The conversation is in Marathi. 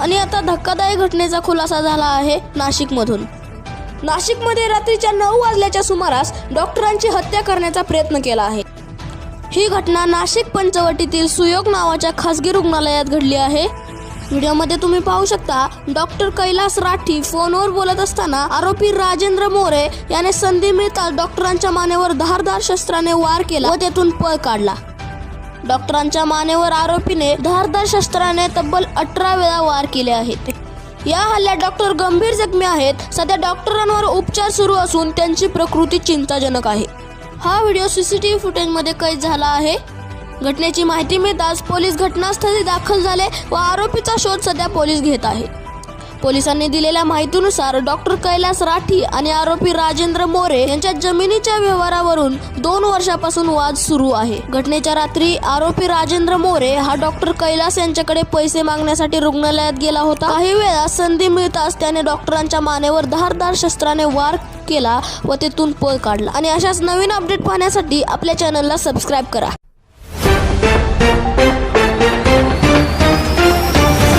आणि आता धक्कादायक घटनेचा खुलासा झाला आहे नाशिकमधून. नाशिकमध्ये रात्रीच्या नऊ वाजल्याच्या सुमारास डॉक्टरांची हत्या करण्याचा प्रयत्न केला आहे. ही घटना नाशिक पंचवटीतील सुयोग नावाच्या खासगी रुग्णालयात घडली आहे. व्हिडिओमध्ये तुम्ही पाहू शकता डॉक्टर कैलास राठी फोनवर बोलत असताना आरोपी राजेंद्र मोरे याने संधी मिळताच डॉक्टरांच्या मानेवर धारदार शस्त्राने वार केला व तेथून पळ काढला. डॉक्टरांच्या मानेवर आरोपीने धारदार शस्त्राने तब्बल अठरा वेळा वार केले आहेत. या हल्ल्यात डॉक्टर गंभीर जखमी आहेत. सध्या डॉक्टरांवर उपचार सुरू असून त्यांची प्रकृती चिंताजनक आहे. हा व्हिडिओ सीसीटीव्ही फुटेजमध्ये कैद झाला आहे. घटनेची माहिती मिळताच पोलीस घटनास्थळी दाखल झाले व आरोपीचा शोध सध्या पोलीस घेत आहेत. पोलिसांनी दिलेल्या माहितीनुसार डॉक्टर कैलास राठी आणि आरोपी राजेंद्र मोरे यांच्या जमिनीच्या व्यवहारावरून दोन वर्षापासून वाद सुरू आहे. घटनेच्या रात्री आरोपी राजेंद्र मोरे हा डॉक्टर कैलास यांच्याकडे पैसे मागण्यासाठी रुग्णालयात गेला होता. काही वेळा संधी मिळताच त्याने डॉक्टरांच्या मानेवर धारदार शस्त्राने वार केला व तेथून पळ काढला. आणि अशाच नवीन अपडेट पाहण्यासाठी आपल्या चॅनलला सबस्क्राईब करा.